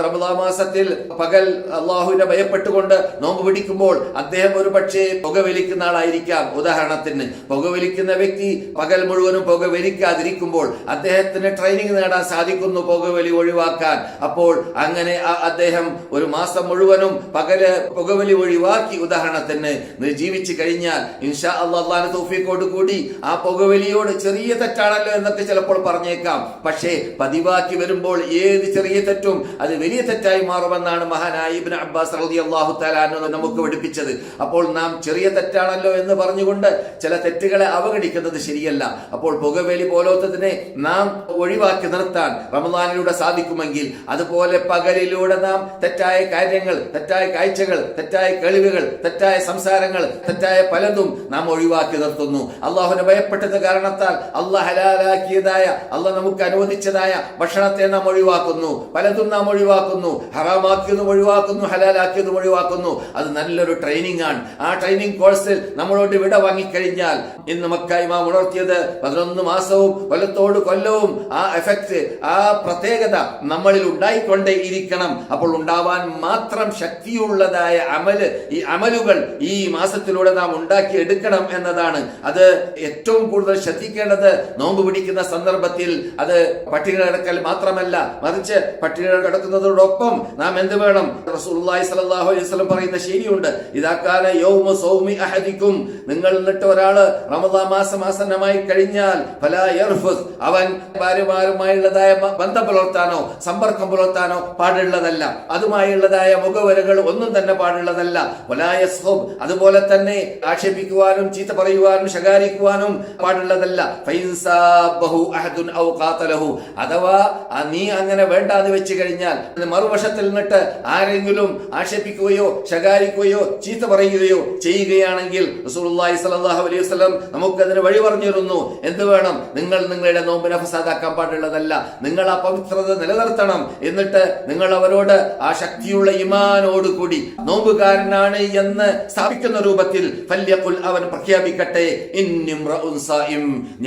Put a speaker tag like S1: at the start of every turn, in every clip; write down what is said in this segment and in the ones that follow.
S1: तर റമദാ മാസത്തിൽ പകൽ അള്ളാഹുവിനെ ഭയപ്പെട്ടുകൊണ്ട് നോമ്പ് പിടിക്കുമ്പോൾ അദ്ദേഹം ഒരു പക്ഷേ പുകവലിക്കുന്ന ആളായിരിക്കാം. ഉദാഹരണത്തിന് പുകവലിക്കുന്ന വ്യക്തി പകൽ മുഴുവനും പുകവലിക്കാതിരിക്കുമ്പോൾ അദ്ദേഹത്തിന് ട്രെയിനിങ് നേടാൻ സാധിക്കുന്നു പുകവലി ഒഴിവാക്കാൻ. അപ്പോൾ അങ്ങനെ അദ്ദേഹം ഒരു മാസം മുഴുവനും പകൽ പുകവലി ഒഴിവാക്കി. ഉദാഹരണത്തിന് ജീവിച്ചു കഴിഞ്ഞാൽ ഇൻഷാ അള്ളാഹ് തോഫിക്കോട് കൂടി ആ പുകവലിയോട് ചെറിയ തെറ്റാണല്ലോ എന്നൊക്കെ ചിലപ്പോൾ പറഞ്ഞേക്കാം. പക്ഷേ പതിവാക്കി വരുമ്പോൾ ഏത് ചെറിയ തെറ്റും അത് വലിയ തെറ്റായി മാറുമെന്നാണ് മഹാനായ ഇബിൻ അബ്ബാസ് റളിയല്ലാഹു അള്ളാഹു അൻഹു നമുക്ക് പഠിപ്പിച്ചത്. അപ്പോൾ നാം ചെറിയ തെറ്റാണല്ലോ എന്ന് പറഞ്ഞുകൊണ്ട് ചില തെറ്റുകളെ അവഗണിക്കുന്നത് ശരിയല്ല. അപ്പോൾ പുകവേലി പോലത്തതിനെ നാം ഒഴിവാക്കി നിർത്താൻ റമദാനിലൂടെ സാധിക്കുമെങ്കിൽ അതുപോലെ പകലിലൂടെ നാം തെറ്റായ കാര്യങ്ങൾ തെറ്റായ കാഴ്ചകൾ തെറ്റായ കേളിവുകൾ തെറ്റായ സംസാരങ്ങൾ തെറ്റായ പലതും നാം ഒഴിവാക്കി നിർത്തുന്നു. അള്ളാഹുനെ ഭയപ്പെട്ടത് കാരണത്താൽ അള്ളാഹ് ഹലാലാക്കിയതായ അള്ളാഹ് നമുക്ക് അനുവദിച്ചതായ ഭക്ഷണത്തെ നാം ഒഴിവാക്കുന്നു. പലതും നാം ഒഴിവാക്കുന്നു. ഹറാമാക്കിയതും ഒഴിവാക്കുന്നു ഹലാലാക്കിയതും ഒഴിവാക്കുന്നു. അത് നല്ലൊരു ട്രെയിനിങ് ആണ്. ആ ട്രെയിനിങ് കോഴ്സിൽ നമ്മളോട് വിട വാങ്ങിക്കഴിഞ്ഞാൽ ഇന്ന് മക്കായ്മ ഉണർത്തിയത് പതിനൊന്ന് മാസവും കൊല്ലത്തോട് കൊല്ലവും ആ എഫക്റ്റ് ആ പ്രത്യേകത നമ്മളിൽ ഉണ്ടായിക്കൊണ്ടേ ഇരിക്കണം അപ്പോൾ ഉണ്ടാവാൻ മാത്രം ശക്തിയുള്ളതായ അമൽ ഈ അമലുകൾ ഈ മാസത്തിലൂടെ നാം ഉണ്ടാക്കി എടുക്കണം എന്നതാണ്. അത് ഏറ്റവും കൂടുതൽ ശ്രദ്ധിക്കേണ്ടത് നോമ്പ് പിടിക്കുന്ന സന്ദർഭത്തിൽ അത് പട്ടികളടക്കൽ മാത്രമല്ല മറിച്ച് പട്ടിക കിടക്കുന്നതോടൊപ്പം നാം എന്ത് വേണം? റസൂലുള്ളാഹി സ്വല്ലല്ലാഹു അലൈഹി വസല്ലം പറയുന്ന ശരിയുണ്ട് ഇതാക്കാല യൗമ സൗമി അഹദിക്കും. നിങ്ങൾ എന്നിട്ട് ഒരാൾ റമദാൻ മാസം ആസന്നമായി കഴിഞ്ഞാൽ ഫലാ യർഫുസ് അവൻ ഭാര്യമാരുമായുള്ളതായ ബന്ധം പുലർത്താനോ സമ്പർക്കം പുലർത്താനോ പാടുള്ളതല്ല. അതുമായുള്ളതായ മുഖവരകൾ ഒന്നും തന്നെ പാടുള്ളതല്ല. വലാ യസ്ഹുബ് അതുപോലെ തന്നെ ആക്ഷേപിക്കുവാനും ചീത്ത പറയുവാനും ശകാരിക്കുവാനും പാടുള്ളതല്ല. അഹദുൻ ഔ ഖാതലഹു. അഥവാ നീ അങ്ങനെ വേണ്ടാന്ന് വെച്ച് കഴിഞ്ഞാൽ മറുവശത്തിൽ നിന്നിട്ട് ആരെങ്കിലും ആക്ഷേപിക്കുകയോ ശകാരിക്കുകയോ ചീത്ത പറയുകയോ ചെയ്യുകയാണെങ്കിൽ റസൂലുള്ളാഹി സ്വല്ലല്ലാഹു അലൈഹി വസല്ലം നമുക്കതിന് വഴി പറഞ്ഞിരുന്നു എന്ത് വേണം? നിങ്ങൾ നിങ്ങളുടെ നോമ്പിനെ ഫസാദാക്കാൻ പാടുള്ളതല്ല. നിങ്ങൾ ആ പവിത്രത നിലനിർത്തണം. എന്നിട്ട് നിങ്ങൾ അവരോട് ആ ശക്തിയുള്ള ഇമാനോട് കൂടി നോമ്പുകാരനാണ് എന്ന് സ്ഥാപിക്കുന്ന രൂപത്തിൽ ഫല്യഖുൽ അവൻ പ്രഖ്യാപിക്കട്ടെ.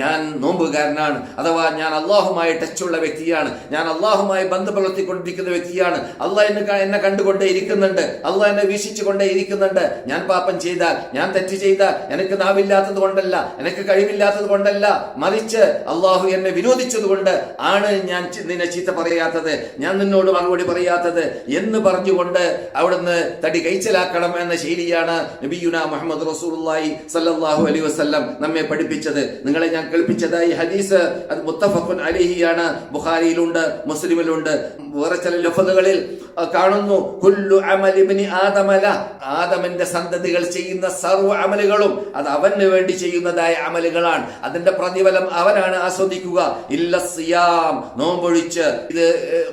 S1: ഞാൻ നോമ്പുകാരനാണ്. അഥവാ ഞാൻ അള്ളാഹുമായി ടച്ചുള്ള വ്യക്തിയാണ്. ഞാൻ അള്ളാഹുമായി ബന്ധം പുലർത്തിക്കൊണ്ടിരിക്കുന്ന വ്യക്തിയാണ് അള്ളാഹ് എന്നെ എന്നെ കണ്ടുകൊണ്ടേ ഇരിക്കുന്നുണ്ട്. അള്ളാഹ് എന്നെ വീക്ഷിച്ചു കൊണ്ടേ ഇരിക്കുന്നുണ്ട്. ഞാൻ പാപം ചെയ്താൽ ഞാൻ തെറ്റ് ചെയ്താൽ എനിക്ക് നാവില്ലാത്തത് കൊണ്ടല്ല എനിക്ക് കഴിവില്ലാത്തത് കൊണ്ടല്ല. മറിച്ച് അള്ളാഹു എന്നെ വിനോദിച്ചത് കൊണ്ട് ആണ് ഞാൻ നിന്നെ ചീത്ത പറയാത്തത് ഞാൻ നിന്നോട് മറുപടി പറയാത്തത് എന്ന് പറഞ്ഞുകൊണ്ട് അവിടുന്ന് തടി കൈച്ചലാക്കണം എന്ന ശൈലിയാണ് നബിയുന മുഹമ്മദ് റസൂലുള്ളാഹി സല്ലാഹു അലൈഹി വസല്ലം നമ്മെ പഠിപ്പിച്ചത്. നിങ്ങളെ ഞാൻ കേൾപ്പിച്ചതായി ഹദീസ് അത് മുത്തഫഖുൻ അലിഹിയാണ്. ബുഖാരിയിലുണ്ട് മുസ്ലിമിലുണ്ട്. വേറെ ചില ലഫ്ലുകളിൽ അഹ് കാണുന്നു കുല്ലു അമലിബിനി ആദമല ആദമന്റെ സന്തതികൾ ചെയ്യുന്ന സർവ അമലുകളും അത് അവന് വേണ്ടി ചെയ്യുന്നതായ അമലുകളാണ്. അതിന്റെ പ്രതിഫലം അവനാണ് ആസ്വദിക്കുക. ഇല്ല സിയാം നോമ്പൊഴിച്ച്. ഇത്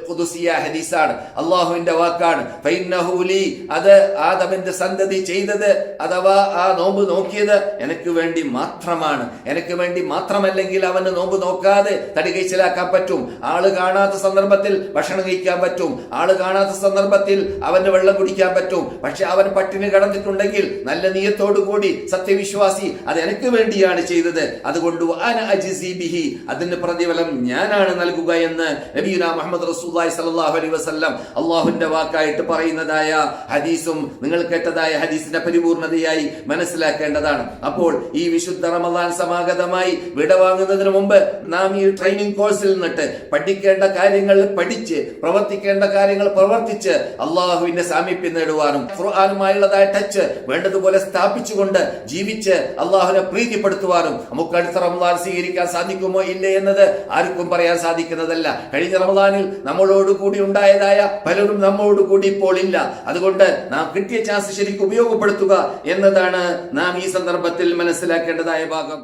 S1: കുതുസിയ ഹദീസാണ്. അള്ളാഹുവിന്റെ വാക്കാണ്. ഫൈനഹൂലി. അത് ആദമന്റെ സന്തതി ചെയ്തത് അഥവാ ആ നോമ്പ് നോക്കിയത് എനിക്ക് വേണ്ടി മാത്രമാണ്. എനിക്ക് വേണ്ടി മാത്രമല്ലെങ്കിൽ അവന് നോമ്പ് നോക്കാതെ തടി കഴിച്ചിലാക്കാൻ പറ്റും. ആൾ കാണാത്ത സന്ദർഭത്തിൽ ഭക്ഷണം കഴിക്കാൻ പറ്റും. ആൾ കാണാത്ത സന്ദർഭത്തിൽ അവന് വെള്ളം കുടിക്കാൻ പറ്റും. പക്ഷെ അവൻ പട്ടിണി കടന്നിട്ടുണ്ടെങ്കിൽ നല്ല നീയത്തോടു കൂടി സത്യവിശ്വാസി അത് എനിക്ക് വേണ്ടിയാണ് ചെയ്തത്. അതുകൊണ്ട് ബിഹി. അതിന് പ്രതിഫലം ഞാനാണ് നൽകുക എന്ന് നബീന മുഹമ്മദ് റസൂലുള്ളാഹി സ്വല്ലല്ലാഹു അലൈഹി വസല്ലം അള്ളാഹുവിന്റെ വാക്കായിട്ട് പറയുന്നതായ ഹദീസും നിങ്ങൾ കേട്ടതായ ഹദീസിന്റെ പരിപൂർണതയായി മനസ്സിലാക്കേണ്ടതാണ്. അപ്പോൾ ഈ വിശുദ്ധ റമദാൻ സമാഗതമായി വിടവാങ്ങുന്നതിന് മുമ്പ് നാം ഈ ട്രെയിനിങ് കോഴ്സിൽ നിന്നിട്ട് പഠിക്കേണ്ട കാര്യങ്ങൾ പഠിച്ച് പ്രവർത്തിക്കേണ്ട കാര്യങ്ങൾ പ്രവർത്തിച്ച് അള്ളാഹുവിന്റെ സാമീപ്യം നേടുവാനും ഖുർആാനുമായുള്ളതായ ടച്ച് വേണ്ടതുപോലെ സ്ഥാപിച്ചുകൊണ്ട് ജീവിച്ച് അള്ളാഹുവിനെ പ്രീതിപ്പെടുത്തുവാനും നമുക്ക് അടുത്ത റമദാൻ സ്വീകരിക്കാൻ സാധിക്കുമോ ഇല്ലേ എന്നത് ആർക്കും പറയാൻ സാധിക്കുന്നതല്ല. കഴിഞ്ഞ റമദാനിൽ നമ്മളോട് കൂടി ഉണ്ടായതായ പലരും നമ്മോട് കൂടി ഇപ്പോൾ ഇല്ല. അതുകൊണ്ട് നാം കിട്ടിയ ചാൻസ് ശരിക്കും ഉപയോഗപ്പെടുത്തുക എന്നതാണ് നാം ഈ സന്ദർഭത്തിൽ മനസ്സിലാക്കേണ്ടതായ ഭാഗം.